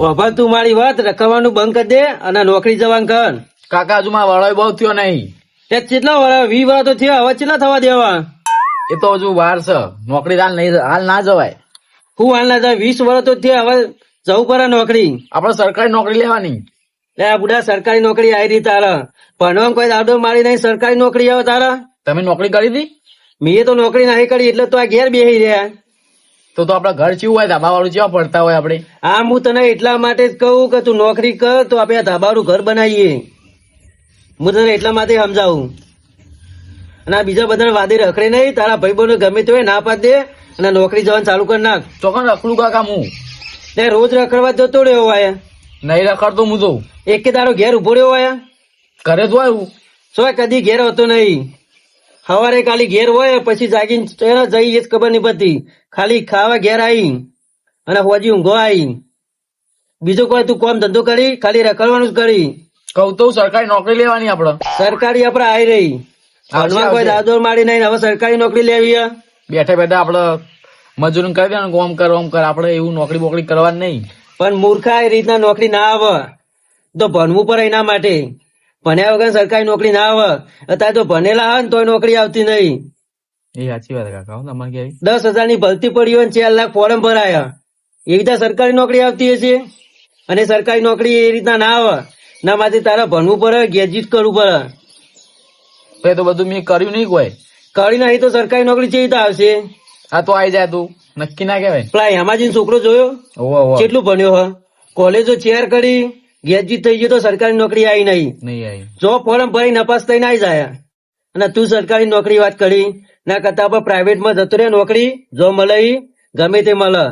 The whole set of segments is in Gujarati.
ઓભા તું મારી વાત રખવાનું બંધ કરી દે અને નોકરી જવાનું કર. કાકા હજુ માં વળાય બહુ થયો નહીં. તે કેટલા વરા વી વરા તો થયા હવે કેટલા થવા દેવા? એ તો હજુ વાર છે. નોકરી હાલ નહીં હાલ ના જવાય. હું હાલ ના જાય વીસ વર્ષ તો થયા હવે જવું પડે નોકરી. આપણે સરકારી નોકરી લેવાની. લે આ બુઢા સરકારી નોકરી આવી રહી તારા. ભણવામાં કોઈ દાડો મારી નહીં સરકારી નોકરી આવે તારા. તમે નોકરી કરી હતી? મેં તો નોકરી નહીં કરી એટલે તો આ ઘેર બેસી રહ્યા. તો તો આપડા ઘર ચીવું હોય ધાબા વાળું ચેવા પડતા હોય આપણે. આમ હું તને એટલા માટે જ કહું કે તું નોકરી કર તો આપણે આ ધાબાનું ઘર બનાવીએ. હું તને એટલા માટે સમજાવું. અને આ બીજા બધા વાદે રખડે નહીં તારા ભાઈ ગમે તે હોય ના પાડ દે અને નોકરી જવાનું ચાલુ કરી નાખ. ચોકન રખડું કાકા હું તે રોજ રખડવા જતો રહ્યો હોય. નહીં રખડતો હું તો. એક કે તારો ઘેર ઊભો રહ્યો હોય. ઘરે જ હોય શું કદી ઘેર હતો નહીં. સવારે ખાલી ઘેર હોય પછી જાગીને જઈ એ ખબર નહીં પડતી. ખાલી ખાવા ઘેર આવી અને હોજી ઊંઘો આવી બીજું કોઈ તું કોમ ધંધો કરી? ખાલી રખડવાનું જ કરી. કહું તો સરકારી નોકરી લેવાની આપડે. સરકારી આપડે આવી રહી. હાલમાં કોઈ આવશે. દાદો મારી નહીં હવે સરકારી નોકરી લેવી બેઠા બેઠા આપડે મજૂરી કરી દેવાનું કોમ કર ઓમ કર. આપડે એવું નોકરી બોકરી કરવાની નહીં. પણ મૂર્ખા એ રીતના નોકરી ના આવે. તો ભણવું પડે એના માટે. ભણ્યા વગર સરકારી નોકરી ના આવે. અત્યારે તો ભણેલા આવે ને તોય નોકરી આવતી નહીં. એ સાચી વાત કાકા તમારે કેવી? દસ હજારની ભરતી પડી હોય ચાર લાખ ફોર્મ ભરાયા. એવી રીતે સરકારી નોકરી આવતી હશે? અને સરકારી નોકરી એ રીતના ના આવે. ના માટે તારે ભણવું પડે ગ્રેજ્યુએટ કરવું પડે. એ તો બધું મેં કર્યું નહીં કોઈ. કરી નહીં તો સરકારી નોકરી કેવી રીતે આવશે? આ તો આવી જાય તું. નક્કી ના કહેવાય. પેલા હેમાજીન છોકરો જોયો? કેટલું ભણ્યો હ? કોલેજો ચેર કરી. ગ્રેજ્યુએટ થઈ ગયો તો સરકારી નોકરી આવી નહીં. નહીં આવી. જો ફોર્મ ભરી નપાસ થઈને આવી જાય. અને તું સરકારી નોકરી વાત કરી ના કરતા પણ પ્રાઇવેટમાં જતો રે નોકરી જો મળે ગમે તે મળે.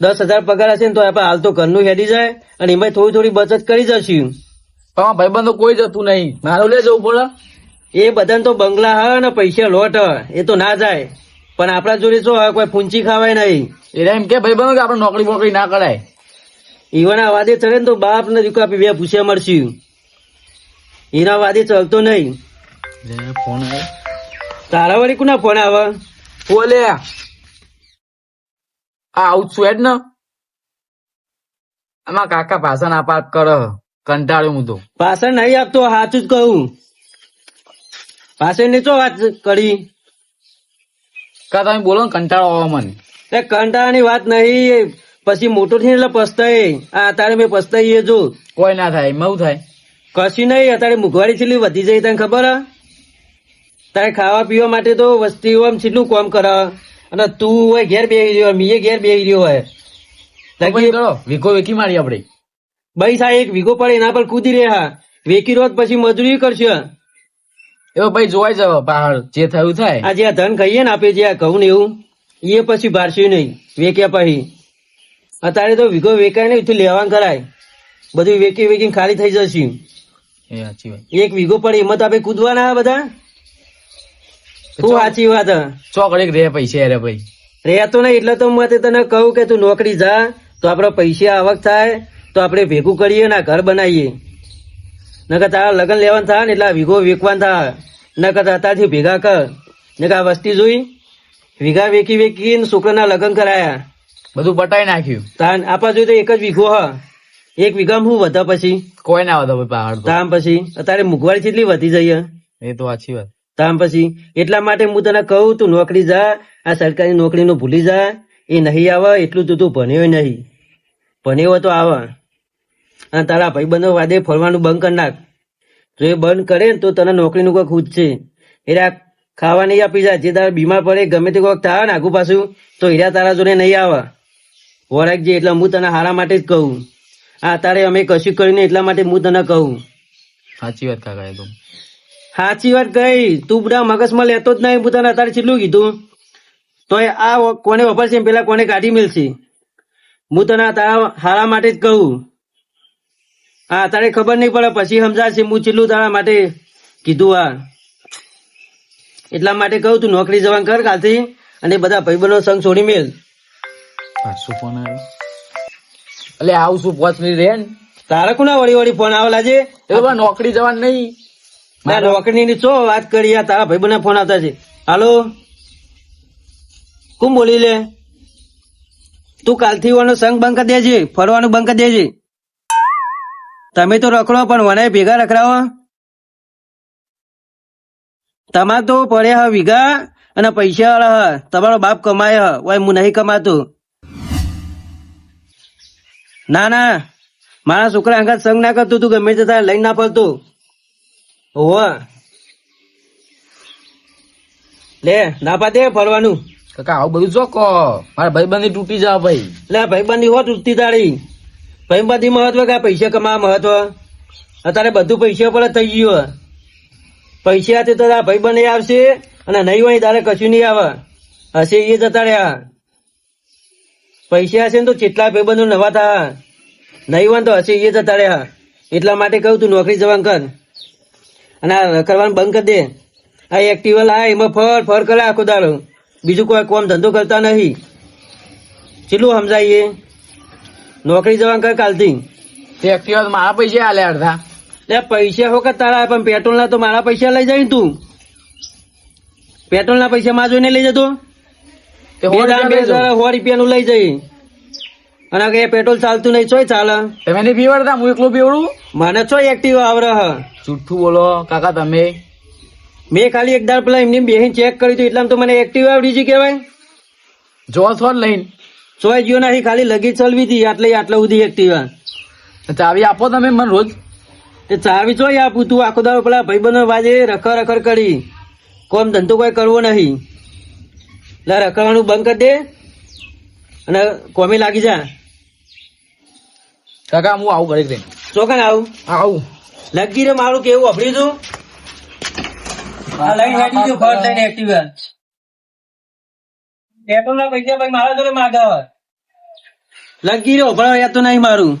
દસ હજાર પગાર હશે ને તો આપણે હાલ તો ઘરનું હેડી જાય અને એમાં થોડી થોડી બચત કરી જશું. પણ ભાઈબંધો કોઈ જતું નહીં. મારું લે જવું પડે. એ બધાને તો બંગલા હ ને પૈસા લોટ હ. એ તો ના જાય. પણ આપણા જોડે શું હોય કોઈ ફૂંચી ખાવાય નહીં. એટલે એમ કે ભાઈબંધો કે આપણે નોકરી બોકરી ના કરાય. ઈવાના વાદે ચડે ને તો બાપ ને દીકરો આપી બે ભૂસ્યા મળશું એના વાદે ચડતો નહીં. ફોન આવે તારા વળી કુના ફોન આવે? બોલે. આ આવું છું એડ ને આમાં કાકા ભાષણ આપાત કર. કંટાળ્યો હું તો. ભાષણ નહીં આપતો સાચું જ કહું. ભાષણની તો વાત કરી? કા તમે બોલો ને કંટાળો આવે મને. કંટાળાની વાત નહીં. પછી મોટો થઈને એટલે પસ્તાય. આ અત્યારે મેં પસ્તાઈએ જો. કોઈ ના થાય મઉ થાય. કશું નહીં અત્યારે મોંઘવારી છેલ્લી વધી જાય તને ખબર હે? તારે ખાવા પીવા માટે તો વસ્તી આમ છેલ્લું કોમ કરે. અને તું હોય ઘેર બેસી રહ્યો મીએ ઘેર બે રહ્યો હોય. કરો વીકો વેકી મારી આપણે. ભાઈ સાહેબ એક વીઘો પડે એના પર કૂદી રહ્યા વેકી રોજ પછી મજૂરી કરશે. એવો ભાઈ જોવાય જવા પહાડ જે થયું થાય. આ જે ધન ખાઈએ ને આપે જે આ ઘઉં ને એવું એ પછી બારશું નહીં. વેક્યા પછી. અત્યારે તો વીઘો વેકાય ને એથી લેવાનું કરાય. બધું વેકી વેકીને ખાલી થઈ જશે. એ સાચી વાત. એક વીઘો પડે એમાં તો આપણે કૂદવાના બધા? શું સાચી વાત. ચોકડી રે પૈસા રે ભાઈ. રહેતો નહીં એટલે તો હું તને કહું કે તું નોકરી જા તો આપડે પૈસા આવક થાય તો આપણે ભેગું કરીએ ને ઘર બનાવીએ. નકર તારા લગ્ન લેવાનું થાય ને એટલે વીઘો વેકવાનું થાય નકર અત્યારથી ભેગા કર. નકર આ વસ્તી જોઈ વીઘા વેકી વેકીને છોકરાના લગ્ન કરાયા. બધું પટાઈ નાખ્યું. તાન આપા જોઈએ તો એક જ વીઘો હા. એક વીઘામાં હું વધા પછી? કોઈ ના વધા ભાઈ પહાડ તામ પછી? અત્યારે મોંઘવારી કેટલી વધી જઈએ એ તો સાચી વાત. તામ પછી? એટલા માટે હું તને કહું તું નોકરી જા આ સરકારી નોકરીનું ભૂલી જા. એ નહીં આવે એટલું તું તું ભણ્યો નહીં. ભણ્યો તો આવે. અને તારા ભાઈબંધો વાદે ફરવાનું બંધ કરી નાખ. જો એ બંધ કરે ને તો તને નોકરીનું કોઈ ખુદ છે. આ ખાવા નહીં આપી જાય જે તારા બીમાર પડે ગમે તે કોઈક થાય ને આગુ પાછું તો હીરા તારા જોડે નહીં આવે. વળગજે એટલે હું તને હારા માટે જ કહું. આ તારે અમે કશું કર્યું એટલા માટે હું તને કહું. સાચી વાત કાકા એ સાચી વાત કઈ તું બધા મગજમાં લેતો જ નહીં. પોતાને અત્યારે છેલ્લું કીધું? તો આ કોને વપરશે પેલા કોને કાઢી મેળશે હું તને તારા હારા માટે જ કહું. હા તારે ખબર નહીં પડે. પછી સમજાશે. હું છેલ્લું તારા માટે કીધું આ. એટલા માટે કહું તું નોકરી જવાનું કર કાલથી. અને બધા ભાઈબંધો સંગ છોડી મેલ. પાછું ફોન આવ્યો. એટલે આવું શું પાંચ મિનિટ ને? તારા કોના વળી વળી ફોન આવેલા છે? એ નોકરી જવાનું નહીં. ના નોકરીની શું વાત કરી તારા બને ફોન આવતા છે. હાલો? કોણ બોલી લે? તું કાલથી વાનો સંગ બંધ કરી દેજે ફરવાનું બંધ કરી દેજે. તમે તો રખડો પણ મને ભેગા રખડાવો. તમાર તો પડ્યા હ વીઘા અને પૈસા વાળા હ. તમારો બાપ કમાય હ ઓય હું નહીં કમાતો. ના ના. મારા છોકરા અંગત સંગ ના કરતું તું ગમે તે તારે લઈને ના પડતું. હોવ લે ના પાડે ફરવાનું. કાકા આવું બધું જો કહો. મારા ભાઈબંધી તૂટી જાવ ભાઈ. લે ભાઈબંધી હોત ઉઠતી તાળી ભાઈબંધી મહત્વ કે પૈસા કમાવા મહત્વ? અત્યારે બધું પૈસા પર જ થઈ ગયું. પૈસા તો તારા ભાઈબંધ આવશે અને નહીં હોય તારે કશું નહીં આવે. હશે એ જતા રહ્યા પૈસા હશે ને તો કેટલા ભાઈબંધો નવા થા. નહીં વાંધો હશે એ જતા રહ્યા એટલા માટે કહું તું નોકરી જવાનું કર. અને આ કરવાનું બંધ કરી દે. આ એક્ટિવા લાય એમાં ફર ફર કરે આખો દાડો. બીજું કોઈ કોમ ધંધો કરતા નહીં. કેટલું સમજાઈએ? નોકરી જવાનું કર કાલથી. તે એક્ટિવા મારા પૈસા આલે અડધા. લે પૈસા હો કે તારા પણ પેટ્રોલ ના તો મારા પૈસા લઈ જાય ને તું. પેટ્રોલ ના પૈસા માં જોઈને લઈ જતો? સો રૂપિયા નું લઈ જઈ. અને કે પેટ્રોલ ચાલતું નહીં ચોય ચાલે. તમે નહીં પીવડતા હું એકલું પીવડું મને ચોય એક્ટિવ આવરે હ. જુઠ્ઠું બોલો કાકા તમે. મેં ખાલી એક પેલા એમને બેહીને ચેક કર્યું હતું એટલામાં તો મને એક્ટિવ આવડી છે કેવાય જો છો લઈને. ચોય જીઓ નહીં ખાલી લગી ચલવી હતી આટલે આટલા સુધી એક્ટિવા. ચાવી આપો તમે મને રોજ. તે ચાવી ચોય આપું તું આખો દાડો પેલા ભાઈબંધો વાજે રખર રખર કરી. કોમ ધંધો કોઈ કરવો નહીં. લે રખડવાનું બંધ કરી દે. અને કોમે લાગી જા. કાકા હું આવું ઘરે જઈને ચોકન આવું? આવું. લગી રે મારું કેવું અભરી તું? આ લઈને હેડી જો ઘર લઈને એક્ટિવા પેટ્રોલ ના પૈસા ભાઈ મારા જોડે માગા લગી રહ્યો ભણવા યાદ તો નહીં મારું.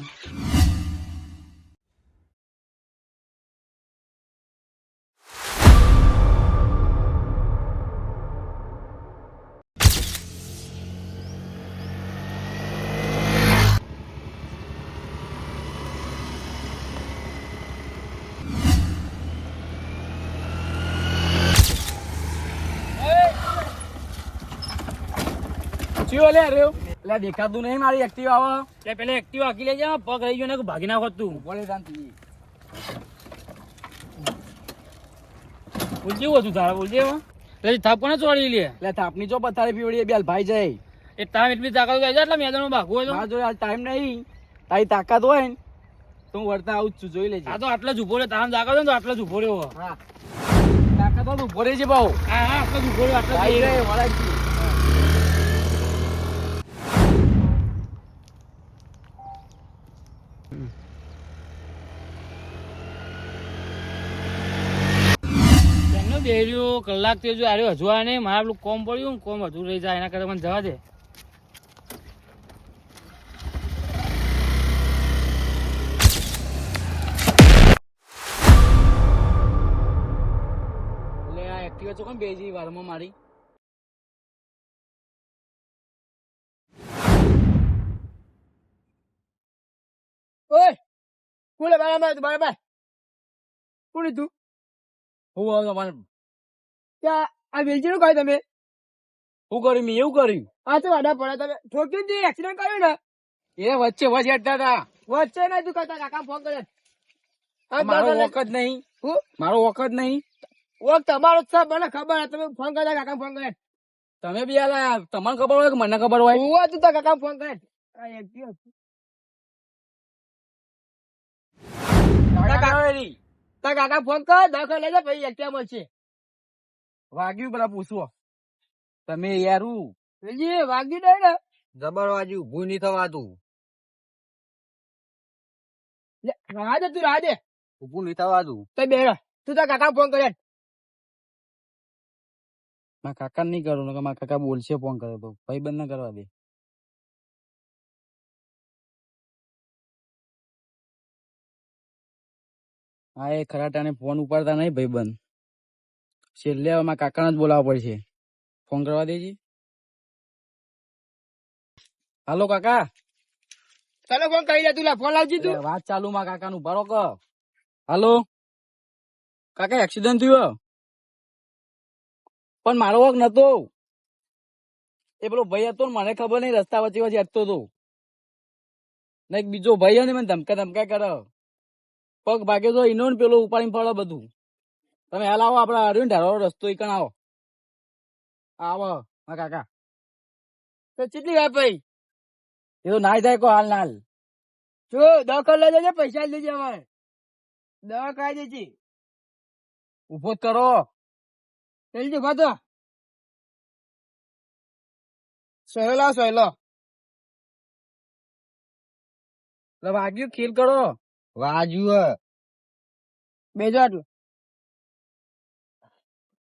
ચિયો લે રહ્યો એટલે દેખાતું નહીં મારી એક્ટિવા આવે એટલે પેલા એક્ટિવા આકી લેજે પગ રહી ગયો ને ભાગી નાખો તું. બોલે શાંતિ. બોલજે હતું તારા બોલજે એટલે થાપ કોને ચોડી લે? એટલે થાપની જો પથારી પીવડી બેલ ભાઈ જાય. એ ટાઈમ એટલી તાકાત જાય એટલે મેદાનમાં ભાગવું હોય તો. જો ટાઈમ નહીં. તારી તાકાત હોય ને તો હું વળતા આવું છું જોઈ લેજે. આ તો આટલો જ ઊભો રહ્યો તારા તાકાત હોય ને તો આટલા જ ઊભો રહ્યો. હા. તાકાત ઊભો રહેજે બહુ હા હા આટલો જ ઊભો રહ્યો આટલો જ બેર્યો કલાક તેર્યું આર્યો હજુ આ નહીં, મારે પેલું કોમ પડ્યું કોમ હજુ રહી જાય, એના કરતા મને જવા દે. એટલે આ એક્ટિવા ચોકન બેજી વારમાં મારી? ઓય કોલે બરાબર તું બારા કોણ તું હું આવું તમારે ત્યાં આ વેલજી નું કહ્યું તમે? શું કર્યું? મેં એવું કર્યું. આ તો વાડા પડ્યા તમે ઠોક્યું જે એક્સિડન્ટ કર્યું ને? એ વચ્ચે વચ્ચે અડતા હતા. વચ્ચે ના તું કરતા કાકા ફોન કરે મારો વખત નહીં. હું? મારો વખત નહીં. ઓક તમારો જ મને ખબર. તમે ફોન કરતા કાકા ફોન કર્યા. તમે બી આલા તમને ખબર હોય કે મને ખબર હોય? હું તું તો કાકા ફોન કરે આ કાકા આવે રી. કાકા ફોન કર. દાખલ લઈ જા પછી એકટીવા મળશે વાગ્યું પેલા પૂછવો. તમે યારું વેલજી વાગી ને. જબર વાગ્યું ભૂ નહીં થવાતું. રાજે તું રાજે ઉભું નહીં થવાતું. તો બે તું તાર કાકા ફોન કરે મારા કાકા નહીં કરું નકર મારા કાકા બોલશે ફોન કરે તો. ભાઈ બંધ ના કરવા દે. હા એ ખરાટા ને ફોન ઉપાડતા નહીં ભાઈ બંધ છેલ્લે હવે મારા કાકાને જ બોલાવવા પડશે. ફોન કરવા દેજી. હાલો કાકા. ચાલો ફોન કરી લે તું લે ફોન લાવજી તું. વાત ચાલુ માં કાકા નું ભરો કર હાલો. કાકા એક્સિડન્ટ થયો. પણ મારો વખ નતો. એ પેલો ભાઈ હતો ને મને ખબર નહીં રસ્તા વચ્ચે વચ્ચે અટતો હતો. ને એક બીજો ભાઈ ને મને ધમકા ધમકા કર. પગ ભાગે તો એનો પેલો ઉપાડીને ફળો બધું. તમે હાલ આવો આપડે અરવિંદ ને રસ્તો ઈકણ આવો. આવો, હા, કાકા. તો કેટલી વાર ભાઈ એ તો નાય થાય કો હાલ ના જો દખલ કરી લેજો પૈસા લેજે અમારે દવા કરાવી દેજે ઊભો કરો. જલ્દી ઊભા તો સહેલો સહેલો વાગ્યું, ખીલ કરો. વાજ્યું બેજો આટલું.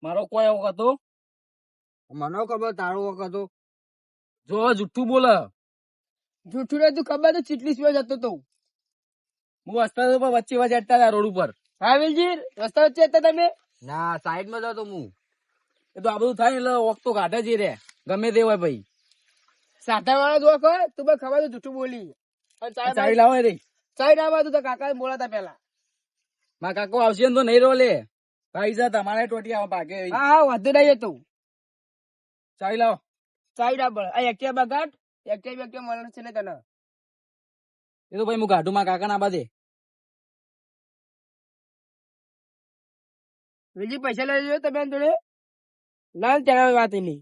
મારો કોઈ એવો હતો? મને ખબર તારો વખત હતું. જો જુઠ્ઠું બોલે. જુઠ્ઠું ને તું ખબર તો ચીટલી સિવાય જતો તો હું રસ્તા ઉપર વચ્ચે વચ્ચે અટતા હતા રોડ ઉપર. હા વિલજી રસ્તા વચ્ચે હતા તમે? ના સાઈડમાં જતો હું. એ તો આ બધું થાય એટલે વખત તો કાઢે જ રે. ગમે તે હોય ભાઈ. સાધા વાળા જોવા કહો તું પણ ખબર તો જુઠ્ઠું બોલી. સાઈડ લાવો રે. સાઈડ આવે તો કાકા બોલાતા પેલા મારા કાકો આવશે ને તો નહીં રો લે ભાઈ જા તમારે ટોટી આવો ભાગે હા હા વધુ નહીં હતું ચાવી લાવો. ચાય ના આ એકટિયા બગાડ એકટિયા એકટિયા મળે છે ને તને? એ તો ભાઈ હું કાઢું મારા કાકા ના બાદે બીજી પૈસા લઈ લેજો તમે જોડે. ના ત્યાં વાત નહીં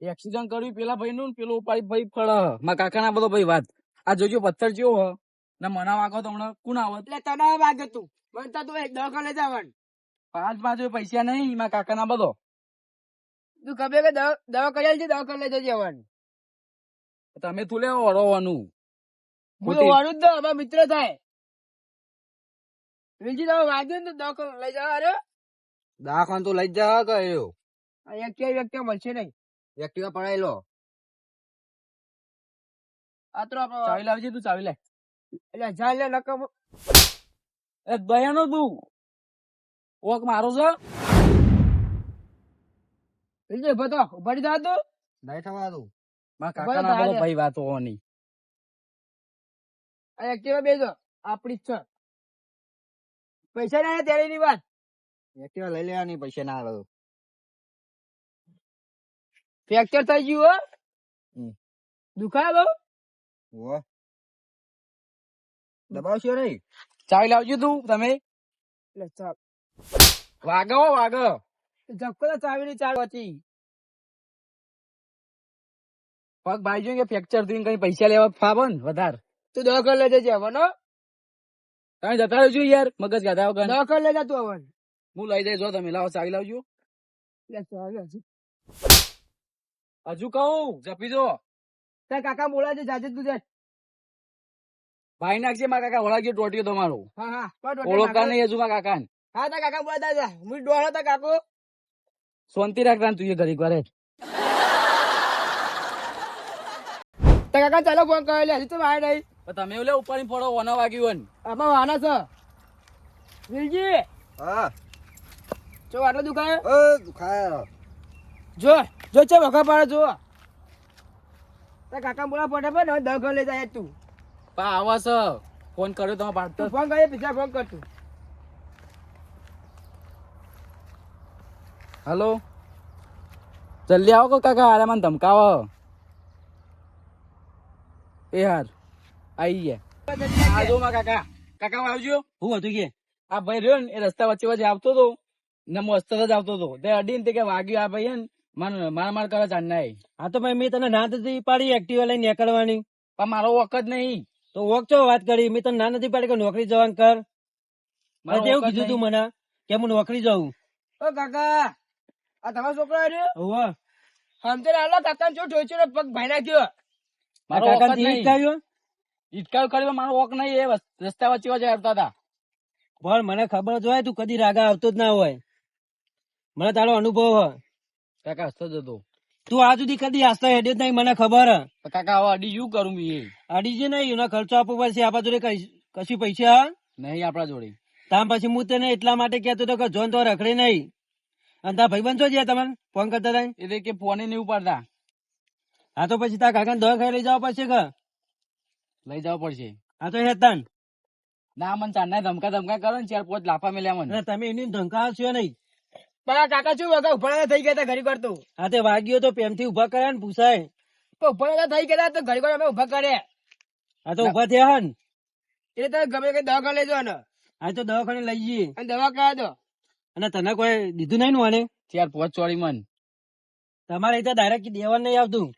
એક્સિડન્ટ કર્યું પેલા ભાઈ નું પેલો ઉપાડી ભાઈ ફળ. મા કાકા ના બધો ભાઈ વાત. આ જોજો પથ્થર જેવો હ. ને મના વાગો તો હમણાં કોણ આવત? એટલે તને વાગે તું. બનતા તું એક દવા લઈ જવાનું પાંચ પાંચ પૈસા નહીં મારા કાકા ના બધો. તું ખબર કે દવા દવા કરી છે દવા કરી લેજો જવાનું તમે તું લે ઓરવાનું હું તો. વાળું જ દઉં અમારા મિત્ર થાય. બીજી તમે વાગ્યું ને તો દવા લઈ જવા અરે? દાખવાન તો લઈ જ જા કયો આ એકટિયા વ્યક્તિ મળશે નહીં. એક્ટિવા પડાયેલો? ચાવી લાવજે તું ચાવી લે. એટલે જા લે નકમ એ દયાનો તું ઓક મારો છે. એટલે ઊભો તો દા. તું નહીં થવા દઉં. મારા કાકા ના બોલો ભાઈ વાતો ઓની. અરે એકટિવા બેજો આપડી જ છે. પૈસા ના ત્યારે ની વાત. એક્ટિવા લઈ લેવાની પૈસા ના આવે. ફ્રેક્ચર થઈ ગયું હો. દુખાય બહુ. દબાવશો નહીં ચાવી લાવજો તું તમે વાગો વાગો તો ચાવી ની ચાલ હતી પગ ભાઈ કે ફ્રેક્ચર થયું કઈ પૈસા લેવા ફાવો ને વધારે તું દવા કરી લેજે છે હવે નો તમે જતા રહેજો યાર મગજ ગાધા વગર દવા કરી લેજા તું હવે હું લઈ જઈશ જો તમે લાવો ચાવી લાવજો. હજુ કહું જપી જો તારા કાકા બોલા છે જાજે તું જાય. ભાઈ નાખજે મારા કાકા ઓળખજે ટોટ્યો તમારો. હા હા ઓળખતા કાકા- નહીં હજુ મારા કાકા હા તા કાકા બોલા દાદા હું ડોળો તા કાકો. શાંતિ રાખતા તું એ ઘડીક વારે તા કાકા ચાલો ફોન કર્યો લે હજી તો વાય નહીં. તમે ઓલે ઉપરની ફોડો ઓના વાગ્યું આમાં વાના છે. વિલજી હા. જો આટલો દુખાય? દુખાય. જો જો છે વખા પાડે જો તારા કાકા બોલા પડે પણ હવે કરી લઈ જાય તું. પા આવા છે. ફોન કર્યો તમે પાડતો ફોન કરીએ બીજા ફોન કર તું. હલો? જલ્દી આવો કો કાકા અરે મને ધમકાવો. એ હાર આઈ ગયા. આ જો માં કાકા. કાકા આવજો હું હતું કે? આ ભાઈ રહ્યો ને એ રસ્તા વચ્ચે વચ્ચે આવતો હતો ને હું હસતો જ આવતો હતો તે અડીને તે કે વાગ્યું આ ભાઈ ને. માર માર માર કરે ચાંદના હા તો ભાઈ મેં તને ના નથી પાડી એક્ટિવા લઈને નીકળવાની. પણ મારો વખત નહીં. તો વોક ચો વાત કરી? મેં તને ના નથી પાડી કે નોકરી જવાનું કર? મારે એવું કીધું તું મને કે હું નોકરી જાઉં. ઓ કાકા આ તમારો છોકરો આવ્યો? હોવે. સમજે આલો કાકા જો જોઈ છે પગ ભાઈ નાખ્યો. મારો કાકા નહીં. ઈટકાવ કર્યો મારો વોક નહીં એ રસ્તા વચ્ચે વચ્ચે આવતા હતા. પણ મને ખબર જ હોય તું કદી રાગા આવતો જ ના હોય. મને તારો અનુભવ હ કાકા હસતો જતો તું આ સુધી કદી હસતો હેડ્યો જ નહીં મને ખબર. કાકા હવે અડી શું કરું બી અડી છે નહીં એનો ખર્ચો આપવો પડશે આપણા જોડે કઈ- કશું પૈસા? હા નહીં આપણા જોડે. તા પછી હું તને એટલા માટે કહેતો હતો કે જોન તો રખડે નહીં. અને તા ભાઈબંધ છો તમને ફોન કરતા હતા? એટલે કે ફોને નહીં ઉપાડતા. હા તો પછી તા કાકાને દવા ખાઈ લઈ જવા પડશે કે? લઈ જવા પડશે. હા તો હેતન. ના મને ચાંદના ધમકા ધમકા કરો ને ચાર પોત લાફા મેલ્યા મને. તમે એની ધમકા છો નહીં. મારા કાકા શું વાગા ઊભા થઈ ગયા ઘડી કરતો હા તે? વાગ્યો તો પ્રેમથી ઊભા કર્યા ને પૂછાય. તો ઊભા થઈ ગયા તો ઘડી વાર અમે ઊભા કર્યા. હા તો ઊભા થયા હન? એટલે તમે ગમે કઈ દવા લેજો ને હા તો દવાખાને લઈ જઈએ. અને દવા કયા દો. અને તને કોઈ દીધું નહીં ને આને? ચાર પોચ ચોરી મન. તમારે ત્યાં ડાયરેક્ટ દેવા નહીં આવતું.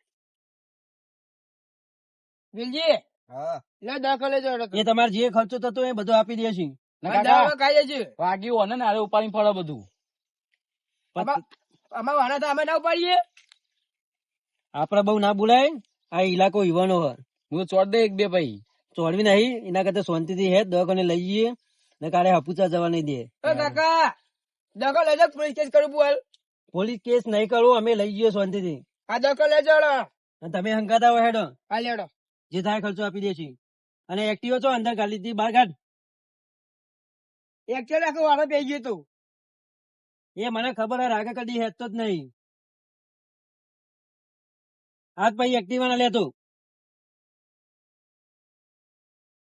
વિલજી હા. લે દવા લેજો એ તમારે જે ખર્ચો થતો એ બધો આપી દે છે ના વાગ્યું ને નારે ઉપાડી પડે બધું. અમાર વાના તો અમે ના ઉપાડીએ. આપડે બહુ ના બોલાય. આ ઇલાકો યુવાનો હું ચોડ દે એક બે ભાઈ. ચોડવી નહીં એના કરતા શાંતિથી હે દવાખાને લઈ જઈએ. ને કાલે હપુચા જવા નહીં દે. કાકા દવા લેજો પોલીસ કેસ કરું બોલ. પોલીસ કેસ નહીં કરવું અમે લઈ જઈએ શાંતિથી. આ દગો ને. અને તમે હંગાતા હોય હેડો. આ લેડો જે થાય ખર્ચો આપી દે છે. અને એક્ટિવો છો અંદરથી બહાર કાઢ. એક્ટિવો રાખો વાળો પેઈ ગયું તું. એ મને ખબર હે રાગે કદી હેતો જ નહીં. આજ પછી એક્ટિવા ના લેતો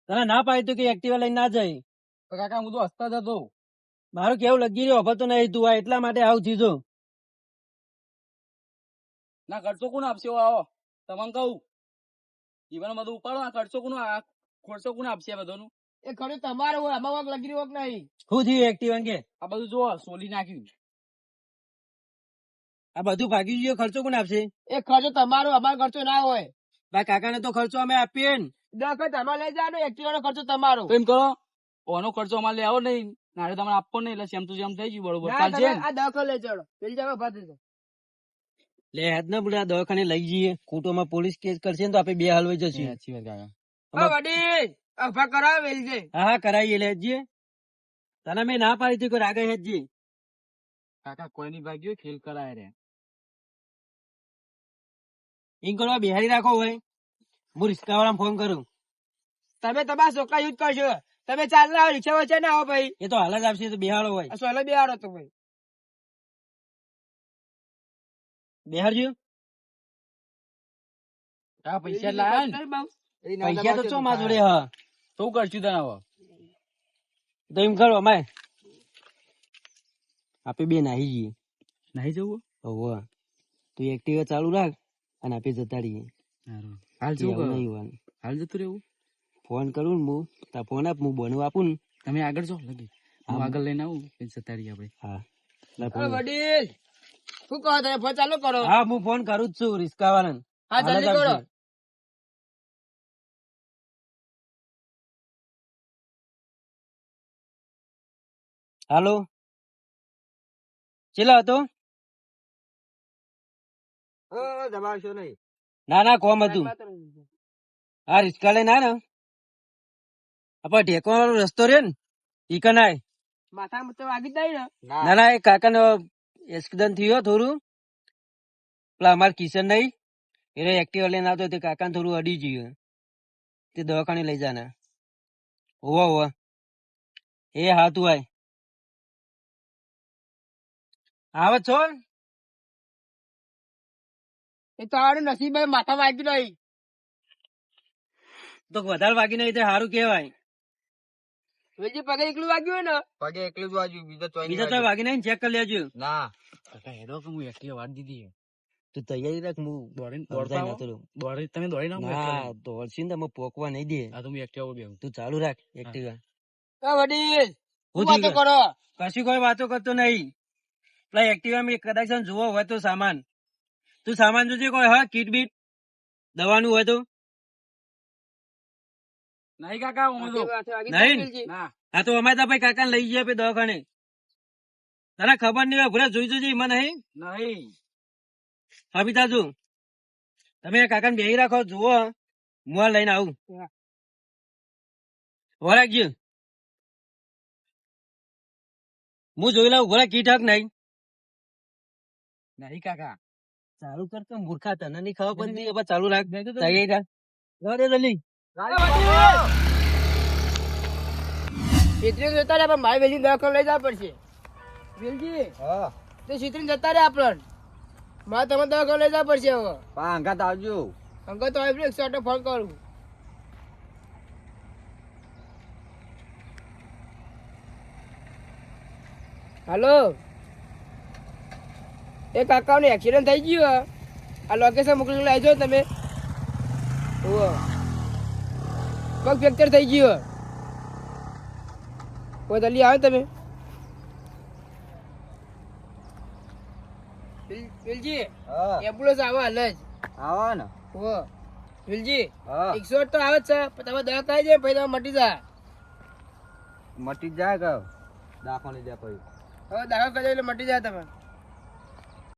તને ના પાડી તું કે એક્ટિવા લઈને ના જાય તો કાકા હું તો હસતા જ હતો. મારું કેવું લગી રહ્યો તો નહીં તું આ એટલા માટે આવું થયું ના ખર્ચો કોણ આપશે આવો. તમને કહું. જીવન બધું ઉપાડો આ ખર્ચો કોણ આ ખર્ચો કોણ આપશે આ બધાનું? એ ખરું તમારે હોય આમાં લગી રહ્યું નહીં? શું થયું એક્ટિવા કે? આ બધું જો સોલી નાખ્યું. આ બધું ભાગી ગયો ખર્ચો કોણ આપશે? એ ખર્ચો તમારો અમારો ખર્ચો ના હોય. કાકા કાકાને તો ખર્ચો અમે આપીએ ને. દખત તમારે લઈ જાઓ એક્ટિવા નો ખર્ચો તમારો. એમ કરો ઓનો ખર્ચો અમારે લેવો નહીં નારે તમારે આપવો નહીં એટલે સેમ ટુ સેમ થઈ ગયું બરોબર? આ દખલ લઈ જાઓ. પેલી જગ્યાએ ઊભા લે હેત ને બોલે આ દવાખાને લઈ જઈએ. ખોટોમાં પોલીસ કેસ કરશે ને તો આપણે બે હલવાઈ જશે. સાચી વાત કાકા. આ ઊભા કરાવો વેલજી હા હા કરાવીએ લેજે તને મેં ના પાડી હતી કોઈ રાગે હેડજે કાકા કોઈ ની ભાગ્યો ખેલ કરાય રે. એમ કરવા બિહારી રાખો હોય. હું રિસ્કા ફોન કરું. તમે તમારા છોકરા યુઝ કરશો. તમે ચાલ આવો રિક્ષા વચ્ચે ના આવો ભાઈ. એ તો હાલ જ આપશે તો બિહાડો હોય. આ સોલે બિહાડો તો ભાઈ. બિહારજો હા પૈસા લાયા પૈસા તો ચો માં જોડે હા. તો કરશું તને હવે તો એમ કરો અમે આપે બે નાહી જઈએ. નાહી જવું? હોવ. તું એક્ટિવા ચાલુ રાખ. અને આપે જતા રહીએ. હાલ જવું નહીં હાલ જતું રહેવું? ફોન કરું ને હું તા ફોન આપ હું બનવું આપું ને. તમે આગળ જો લગી. હું આગળ લઈને આવું પછી જતા રહીએ આપણે. હા. લા વડીલ. શું કહો તમે? ફોન ચાલુ કરો. હા હું ફોન કરું જ છું રિસ્કા હા જલ્દી કરો. હાલો. ચેલા હતો? દબાવશો નહીં. ના ના કોમ હતું. હા રિસ્કા લઈને આ ને. આપડે ઢેકો વાળો રસ્તો રે ને ઈ કનાય માથા તો વાગી જાય ને. ના. ના એ કાકા નો એક્સિડન્ટ થયો થોડું. પેલા અમાર કિશન નહીં એને એક્ટિવા લઈને આવતો તે કાકા થોડું અડી ગયું તે દવાખાને લઈ જાના. હોવા હોવા. એ હા તું આય. આવે છો એ તો આવડે નસીબ માથા વાગ્યું નહીં. તો વધારે વાગી નહીં તો સારું કેવાય પગે એકલું વાગ્યું ને? પગે એકલું જ વાગ્યું બીજો ચોઈ બીજા તો વાગી નહીં ચેક કરી લેજો. ના. હેડો કે હું એકલી વાળ દીધી તું તૈયારી રાખ હું દોડતા નતો. દોડી તમે દોડી નાખો ના દોડશી ને તમે પોકવા નહીં દે. આ તો હું એકલી બેહું. તું ચાલુ રાખ એક્ટિવા ઓ વડીલ હું વાતો કરો? કશું કોઈ વાતો કરતો નહીં. પેલા એક્ટિવા મેં કદાચ જોવો હોય તો સામાન. તું સામાન જોજે કોઈ હા? કીટ બીટ? દવાનું હોય તો? નહીં કાકા હું તો નહીં. હા તો અમે તો ભાઈ કાકા લઈ જઈએ દવાખાને. તને ખબર નહીં હોય ભૂરા જોઈ જોજે એમાં નહીં? નહીં. હબી તાજુ તમે કાકા ને બેહી રાખો જુઓ. હું આ લઈને આવું. હા. ઊભા હું જોઈ લઉં ઊભા રાખ, કીટ હક નહીં. નહીં કાકા. ચાલુ કર કે મૂર્ખા તને નહીં ખબર પડી હવે ચાલુ રાખ. તૈયારી રાખ. રે જલ્દી ચિત્રી જતા રહ્યા પણ મારી વેલી દાખલ લઈ જવા પડશે. વેલજી હા. તે ચિત્રી જતા રે આપણ મારે તમે દાખલ લઈ જવા પડશે હવે. પા અંગાત આવજો. અંગાત આવી એકસો આટો ફોન કરું. હેલો? એ કાકાઓને એક્સિડન્ટ થઈ ગયું આ. લોકેશન મોકલી લાવજો તમે. ઓ પગ ફ્રેક્ચર થઈ ગયું. કોઈ જલ્દી આવે તમે? વિલ- વિલજી એમ્બ્યુલન્સ આવે હાલ જ. આવો ને ઓહો. વિલજી એકસો તો આવે જ છે. તમે દવા ખાઈ જાય પછી તમે મટી જાય મટી જાય કહો દાખો નહીં જાય પછી. હવે દાખલ કરી એટલે મટી જાય તમે